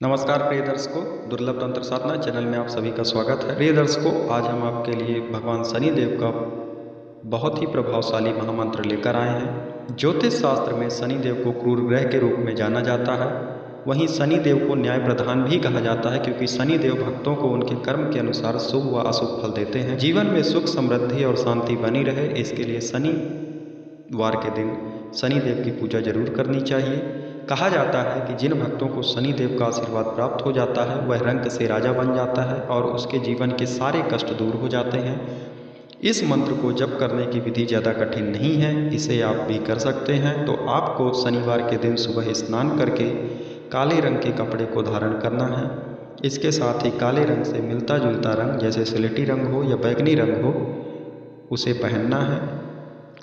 नमस्कार प्रिय दर्शकों, दुर्लभ तंत्र साधना चैनल में आप सभी का स्वागत है। प्रिय दर्शकों, आज हम आपके लिए भगवान शनि देव का बहुत ही प्रभावशाली महामंत्र लेकर आए हैं। ज्योतिष शास्त्र में शनि देव को क्रूर ग्रह के रूप में जाना जाता है। वहीं शनि देव को न्याय प्रधान भी कहा जाता है क्योंकि शनि देव भक्तों को उनके कर्म के अनुसार शुभ व अशुभ फल देते हैं। जीवन में सुख, समृद्धि और शांति बनी रहे, इसके लिए शनिवार के दिन शनि देव की पूजा ज़रूर करनी चाहिए। कहा जाता है कि जिन भक्तों को शनि देव का आशीर्वाद प्राप्त हो जाता है, वह रंग से राजा बन जाता है और उसके जीवन के सारे कष्ट दूर हो जाते हैं। इस मंत्र को जप करने की विधि ज़्यादा कठिन नहीं है, इसे आप भी कर सकते हैं। तो आपको शनिवार के दिन सुबह स्नान करके काले रंग के कपड़े को धारण करना है। इसके साथ ही काले रंग से मिलता जुलता रंग, जैसे स्लेटी रंग हो या बैगनी रंग हो, उसे पहनना है।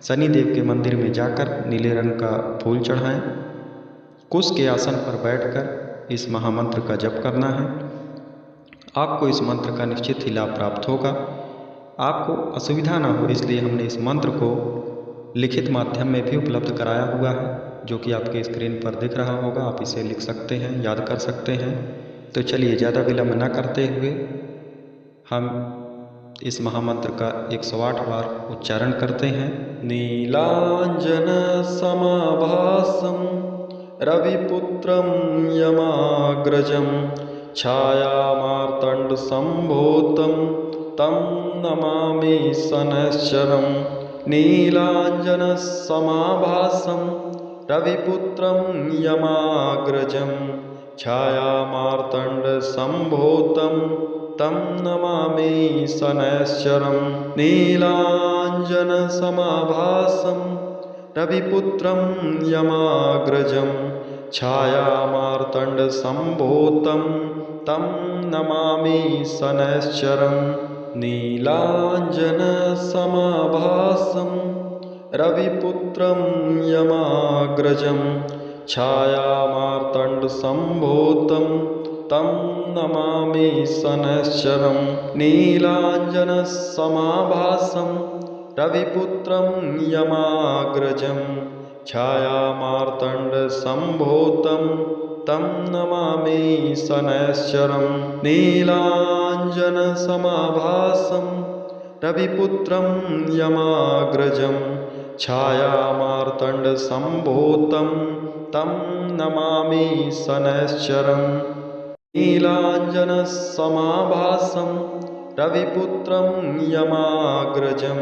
शनि देव के मंदिर में जाकर नीले रंग का फूल चढ़ाएँ। कुश के आसन पर बैठकर इस महामंत्र का जप करना है। आपको इस मंत्र का निश्चित ही लाभ प्राप्त होगा। आपको असुविधा ना हो, इसलिए हमने इस मंत्र को लिखित माध्यम में भी उपलब्ध कराया हुआ है, जो कि आपके स्क्रीन पर दिख रहा होगा। आप इसे लिख सकते हैं, याद कर सकते हैं। तो चलिए, ज़्यादा विलम्ब न करते हुए हम इस महामंत्र का 108 बार उच्चारण करते हैं। नीलांजन समाभासम। रविपुत्रं यमाग्रजं छायामार्तण्डसम्भूतं तं नमामि शनश्चरं नीलाञ्जनसमाभासं रविपुत्रं यमाग्रजं छायामार्तण्डसम्भूतं तं नमामि शनैश्चरं नीलाञ्जनसमाभासं रविपुत्रं यमाग्रजं छायामार्तण्डसम्भूतं तं नमामि शनैश्चरं नीलाञ्जनसमाभासं रविपुत्रं यमाग्रजं छायामार्तण्डसम्भूतं तं नमामि शनैश्चरं नीलाञ्जनसमाभासं रविपुत्रं यमाग्रजं छायामार्तण्डसम्भूतं तं नमामि शनैश्चरं नीलाञ्जनसमाभासं रविपुत्रं यमाग्रजं छायामार्तण्डसम्भूतं तं नमामि शनैश्चरं नीलाञ्जनसमाभासं रविपुत्रं यमाग्रजं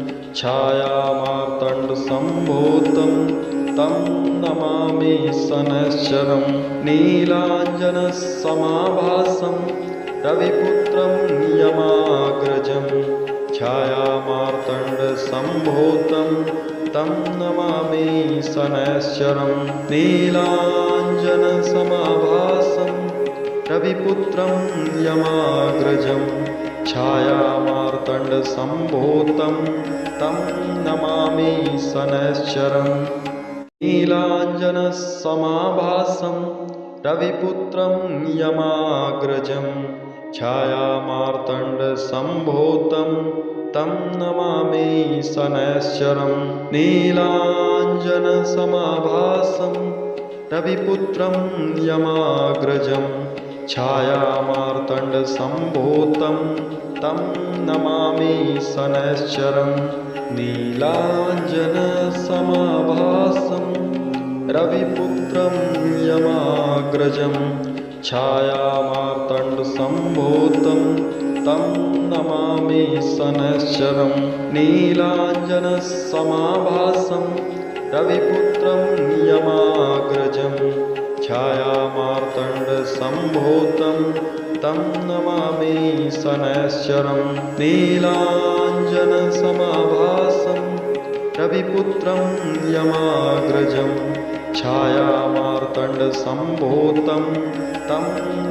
छायामार्तण्डसम्भूतं तं नमामि शनैश्चरं नीलाञ्जनसमाभासं रविपुत्रं यमाग्रजं छायामार्तण्डसम्भूतं तं नमामि शनैश्चरं नीलाञ्जनसमाभासं रविपुत्रं यमाग्रजं छायामार्तण्डसम्भूतं तं नमामि शनैश्चरं नीलाञ्जनसमाभासं रविपुत्रं यमाग्रजं छायामार्तण्डसम्भूतं तं नमामि शनैश्चरं नीलाञ्जनसमाभासं रविपुत्रं यमाग्रजं छायामार्तण्डसम्भूतं तं नमामि शनैश्चरं नीलाञ्जनसमाभासं रविपुत्रं यमाग्रजं छायामार्तण्डसम्भूतं तं नमामि शनैश्चरं नीलाञ्जनसमाभासं रविपुत्रं यमाग्रजं छायामार्तण्डसम्भूतं तं नमामि शनैश्चरं नीलाञ्जनसमाभासं रविपुत्रं यमाग्रजं छायामार्तण्डसम्भूतं तं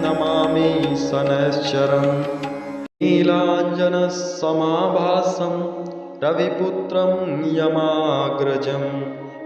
नमामि शनैश्चरम् नीलाञ्जनसमाभासं रविपुत्रं यमाग्रजं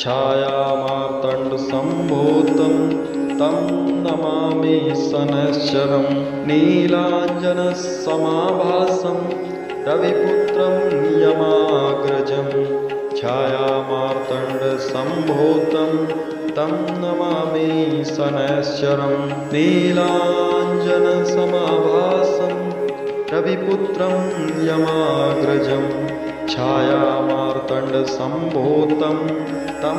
छायामार्तण्डसम्भूतं तं नमामि शनैश्चरं नीलाञ्जनसमाभासं रविपुत्रं यमाग्रजं छायामार्तण्डसम्भूतं तं नमामि शनैश्चरं नीलाञ्जनसमाभासं रविपुत्रं यमाग्रजं छायामार्तण्डसम्भूतं तं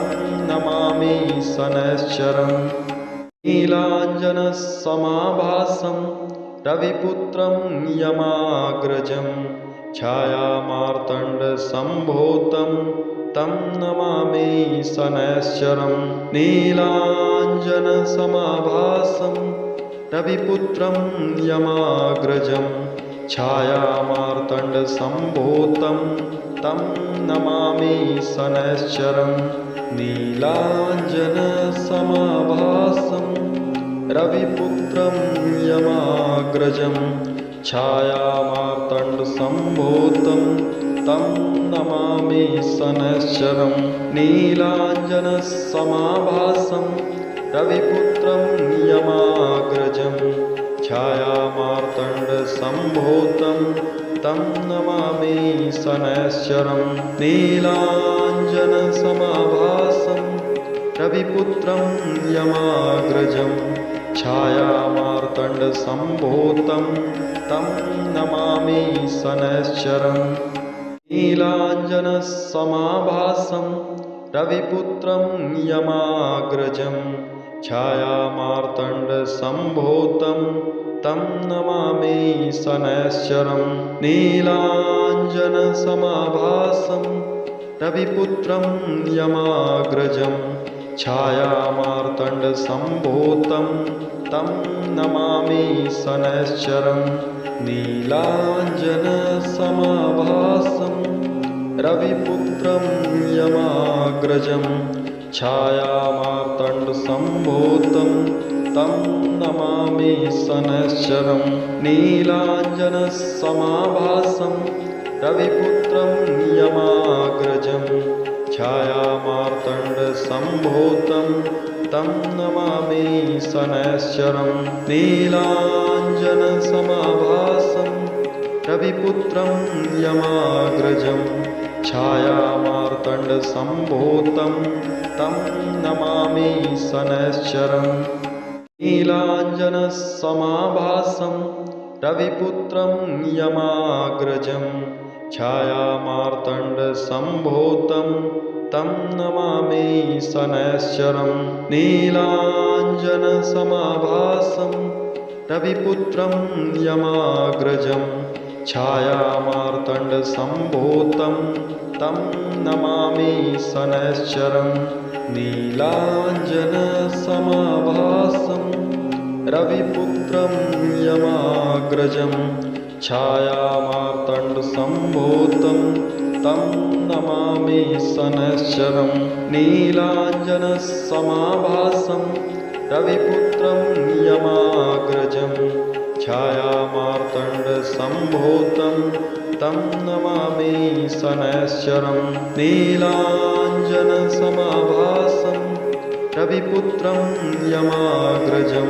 नमामि शनैश्चरं नीलाञ्जनसमाभासं रविपुत्रं यमाग्रजं। छायामार्तण्डसम्भूतं तं नमामि शनैश्चरं नीलाञ्जनसमाभासं रविपुत्रं यमाग्रजं छायामार्तण्डसम्भूतं तं नमामि शनैश्चरं नीलाञ्जनसमाभासं रविपुत्रं यमाग्रजं छायामार्तण्डसम्भूतं तं नमामि शनैश्चरं नीलाञ्जनसमाभासं रविपुत्रं यमाग्रजं छायामार्तण्डसम्भूतं तं नमामि शनैश्चरं नीलाञ्जनसमाभासं रविपुत्रं यमाग्रजं छायामार्तण्डसम्भूतं तं नमामि शनैश्चरं नीलाञ्जनसमाभासं रविपुत्रं यमाग्रजं छायामार्तण्डसम्भूतं तं नमामि शनैश्चरं नीलाञ्जनसमाभासं रविपुत्रं यमाग्रजं छायामार्तण्डसम्भूतं तं नमामि शनैश्चरं नीलाञ्जनसमाभासं रविपुत्रं यमाग्रजं छायामार्तण्डसम्भूतं तं नमामि शनैश्चरं नीलाञ्जनसमाभासं रविपुत्रं यमाग्रजं छायामार्तण्डसम्भूतं तं नमामि शनैश्चरं नीलाञ्जनसमाभासं रविपुत्रं यमाग्रजं छायामार्तण्डसम्भूतं तं नमामि शनैश्चरं नीलाञ्जनसमाभासं रविपुत्रं यमाग्रजं छायामार्तण्डसम्भूतं तं नमामि शनैश्चरं नीलाञ्जनसमाभासं रविपुत्रं यमाग्रजं छायामार्तण्डसम्भूतं तं नमामि शनैश्चरं नीलाञ्जनसमाभासं रविपुत्रं यमाग्रजं छायामार्तण्डसम्भूतं तं नमामि शनैश्चरं नीलाञ्जनसमाभासं रविपुत्रं यमाग्रजं छायामार्तण्डसम्भूतं तं नमामि शनैश्चरं नीलाञ्जनसमाभासं रविपुत्रं यमाग्रजं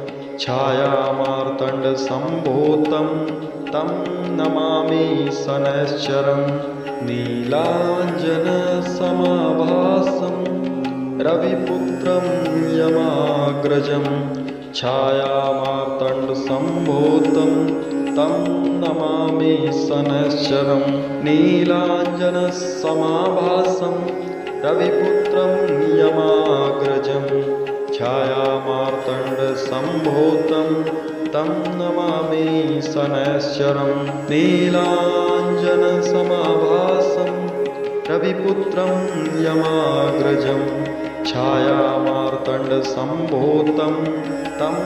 छायामार्तण्डसम्भूतं तं नमामि शनैश्चरं नीलाञ्जनसमाभासं रविपुत्रं यमाग्रजं छायामार्तण्डसम्भूतं तं नमामि शनैश्चरं नीलाञ्जनसमाभासं रविपुत्रं यमाग्रजं छायामार्तण्डसम्भूतं तं नमामि शनैश्चरं नीलाञ्जनसमाभासं रविपुत्रं यमाग्रजं छायामार्तण्डसम्भूतं तं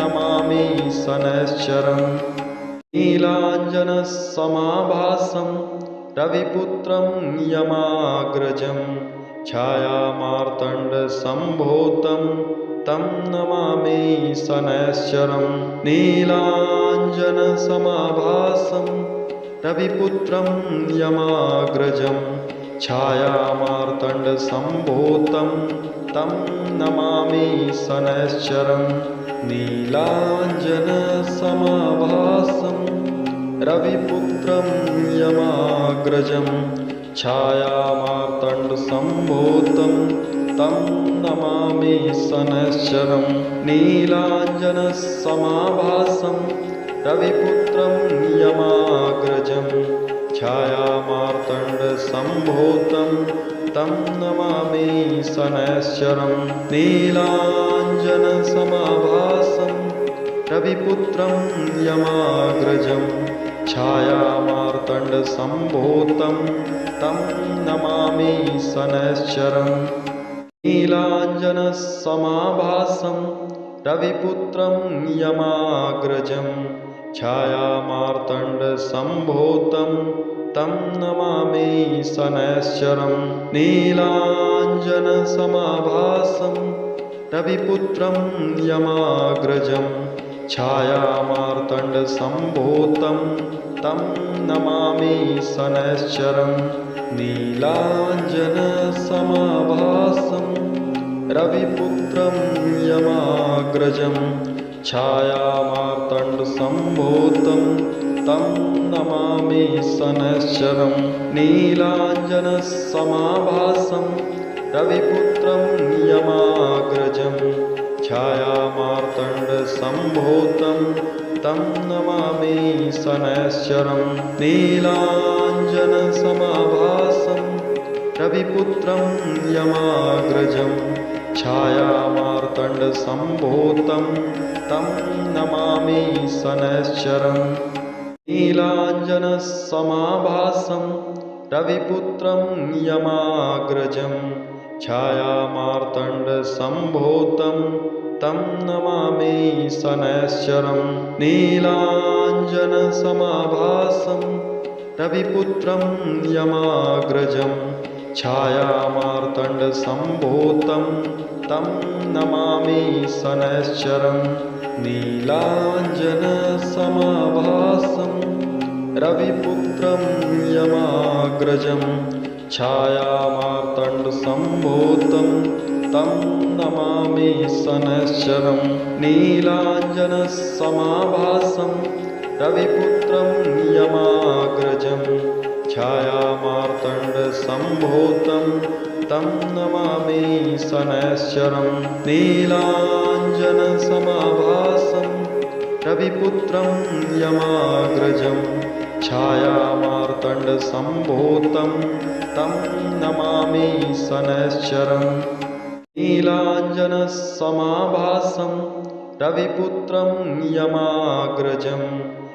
नमामि शनैश्चरं नीलाञ्जनसमाभासं रविपुत्रं यमाग्रजं छायामार्तण्डसम्भूतं तं नमामि शनैश्चरं नीलाञ्जनसमाभासं रविपुत्रं यमाग्रजं छायामार्तण्डसम्भूतं तं नमामि शनैश्चरं नीलाञ्जनसमाभासं रविपुत्रं यमाग्रजं छायामार्तण्डसम्भूतं तं नमामि शनैश्चरं नीलाञ्जनसमाभासं रविपुत्रं यमाग्रजं छायामार्तण्डसम्भूतं तं नमामि शनैश्चरं नीलाञ्जनसमाभासं रविपुत्रं यमाग्रजं छायामार्तण्डसम्भूतं तं नमामि शनैश्चरं नीलाञ्जनसमाभासं रविपुत्रं यमाग्रजं छायामार्तण्डसम्भूतं तं नमामि शनैश्चरं नीलाञ्जनसमाभासं रविपुत्रं यमाग्रजं छायामार्तण्डसम्भूतं तं नमामि शनैश्चरं नीलाञ्जनसमाभासं रविपुत्रं यमाग्रजं छायामार्तण्डसम्भूतं तं नमामि शनैश्चरं नीलाञ्जनसमाभासं रविपुत्रं यमाग्रजं छायामार्तण्डसम्भूतं तं नमामि शनैश्चरं नीलाञ्जनसमाभासं रविपुत्रं यमाग्रजं छायामार्तण्डसम्भूतं तं नमामि शनैश्चरं नीलाञ्जनसमाभासं रविपुत्रं यमाग्रजं छायामार्तण्डसम्भूतं तं नमामि शनैश्चरं नीलाञ्जनसमाभासं रविपुत्रं यमाग्रजं छायामार्तण्डसम्भूतं तं नमामि शनैश्चरं नीलाञ्जनसमाभासं रविपुत्रं यमाग्रजं छायामार्तण्डसम्भूतं तं नमामि शनैश्चरं नीलाञ्जनसमाभासं रविपुत्रं यमाग्रजं छायामार्तण्डसम्भूतं तं नमामि शनैश्चरं नीलाञ्जनसमाभासं रविपुत्रं यमाग्रजं छायामार्तण्डसम्भूतं तं नमामि शनैश्चरं नीलाञ्जनसमाभासं रविपुत्रं यमाग्रजं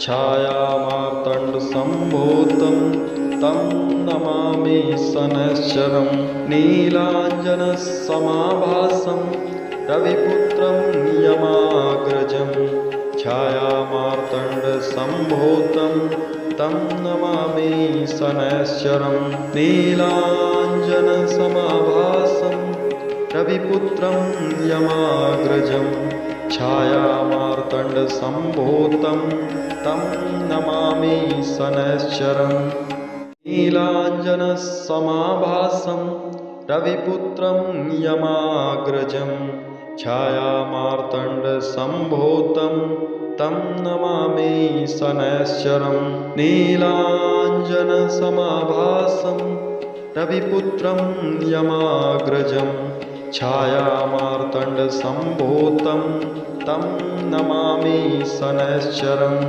छायामार्तण्डसम्भूतं तं नमामि शनैश्चरं नीलाञ्जनसमाभासं रविपुत्रं यमाग्रजं छायामार्तण्डसम्भूतं तं नमामि शनैश्चरं नीलाञ्जनसमाभासं रविपुत्रं यमाग्रजं छायामार्तण्डसम्भूतं तं नमामि शनैश्चरम् नीलाञ्जनसमाभासं रविपुत्रं यमाग्रजं। छायामार्तण्डसम्भूतं तं नमामि शनैश्चरं नीलाञ्जनसमाभासं रविपुत्रं यमाग्रजं छायामार्तण्डसम्भूतं तं नमामि शनैश्चरम्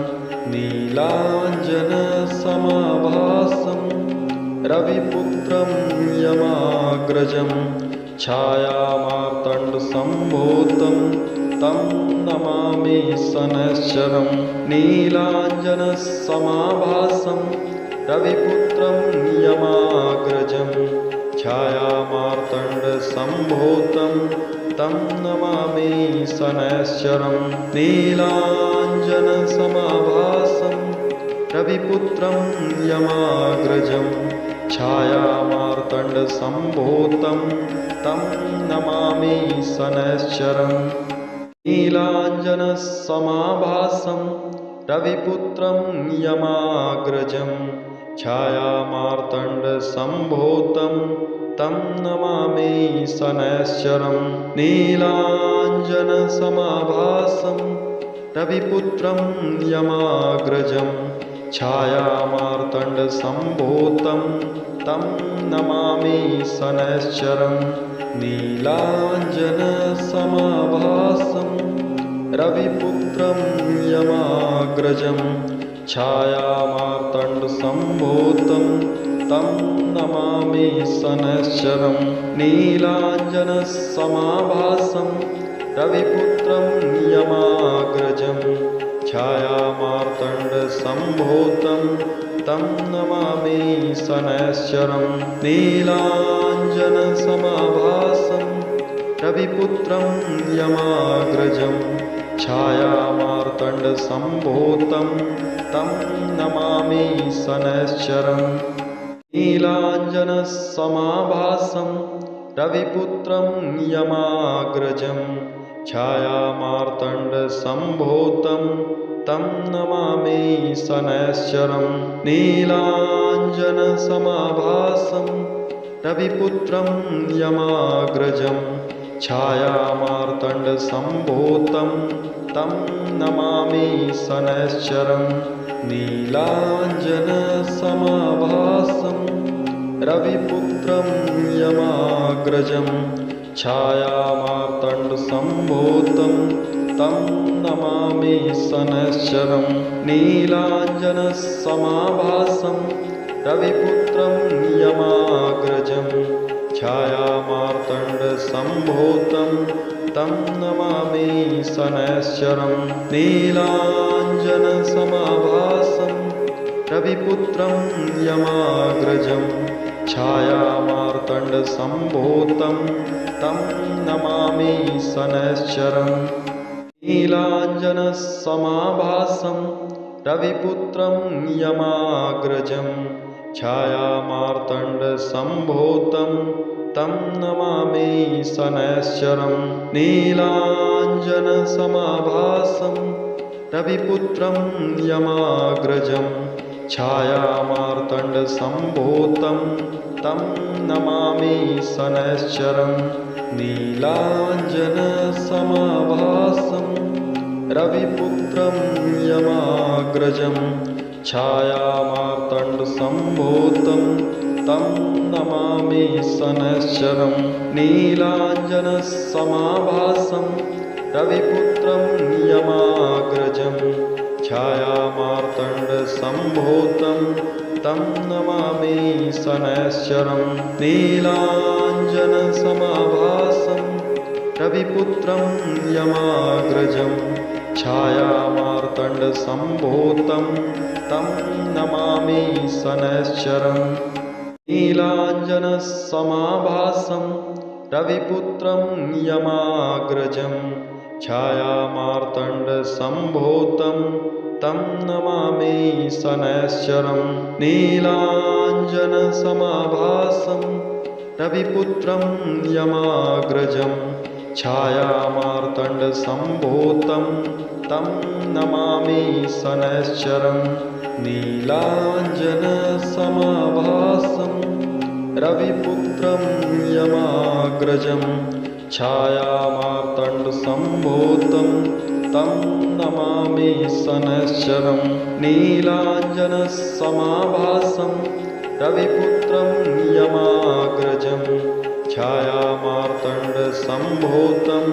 नीलाञ्जनसमाभासं रविपुत्रं यमाग्रजं छायामार्तण्डसम्भूतं तं नमामि शनैश्चरं नीलाञ्जनसमाभासं रविपुत्रं यमाग्रजं छायामार्तण्डसम्भूतं तं नमामि शनैश्चरं नीलाञ्जनसमाभासं रविपुत्रं यमाग्रजं छायामार्तण्डसम्भूतं तं नमामि शनैश्चरं नीलाञ्जनसमाभासं रविपुत्रं यमाग्रजं छायामार्तण्डसम्भूतं तं नमामि शनैश्चरं नीलाञ्जनसमाभासं रविपुत्रं यमाग्रजं छायामार्तण्डसम्भूतं तं नमामि शनैश्चरं नीलाञ्जनसमाभासं रविपुत्रं यमाग्रजं छायामार्तण्डसम्भूतं तं नमामि शनैश्चरं नीलाञ्जनसमाभासं रविपुत्रं यमाग्रजं छायामार्तण्डसम्भूतं तं नमामि शनैश्चरं नीलाञ्जनसमाभासं रविपुत्रं यमाग्रजं छायामार्तण्डसम्भूतं तं नमामि शनैश्चरम् नीलाञ्जनसमाभासं रविपुत्रं यमाग्रजं छायामार्तण्डसम्भूतं तं नमामि शनैश्चरं नीलाञ्जनसमाभासं रविपुत्रं यमाग्रजं छायामार्तण्डसम्भूतं तं नमामि शनैश्चरम् नीलाञ्जनसमाभासं रविपुत्रं यमाग्रजं छायामार्तण्डसम्भूतं तं नमामि शनैश्चरं नीलाञ्जनसमाभासं रविपुत्रं यमाग्रजं छायामार्तण्डसम्भूतं तं नमामि शनैश्चरं नीलाञ्जनसमाभासं रविपुत्रं यमाग्रजं छायामार्तण्डसम्भूतं तं नमामि शनैश्चरं नीलाञ्जनसमाभासं रविपुत्रं यमाग्रजं। छायामार्तण्डसम्भूतं तं नमामि शनैश्चरं नीलाञ्जनसमाभासं रविपुत्रं यमाग्रजं छायामार्तण्डसम्भूतं तं नमामि शनैश्चरं नीलाञ्जनसमाभासं रविपुत्रं यमाग्रजं छायामार्तण्डसम्भूतं तं नमामि शनैश्चरं नीलाञ्जनसमाभासं रविपुत्रं यमाग्रजं छायामार्तण्डसम्भूतं तं नमामि शनैश्चरं नीलाञ्जनसमाभासं रविपुत्रं यमाग्रजं छायामार्तण्डसम्भूतं तं नमामि शनैश्चरम् नीलाञ्जनसमाभासं रविपुत्रं यमाग्रजं छायामार्तण्डसम्भूतं तं नमामि शनैश्चरं नीलाञ्जनसमाभासं रविपुत्रं यमाग्रजं छायामार्तण्डसम्भूतं तं नमामि शनैश्चरं नीलाञ्जनसमाभासं रविपुत्रं यमाग्रजं छायामार्तण्डसम्भूतं तं नमामि शनैश्चरं नीलाञ्जनसमाभासं रविपुत्रं यमाग्रजं छायामार्तण्डसम्भूतं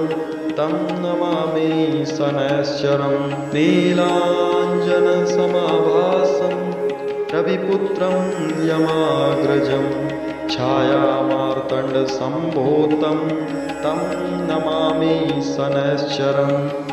तं नमामि शनैश्चरं नीलाञ्जनसमाभासं रविपुत्रं यमाग्रजं छायामार्तण्डसम्भूतं तं नमामि शनैश्चरम्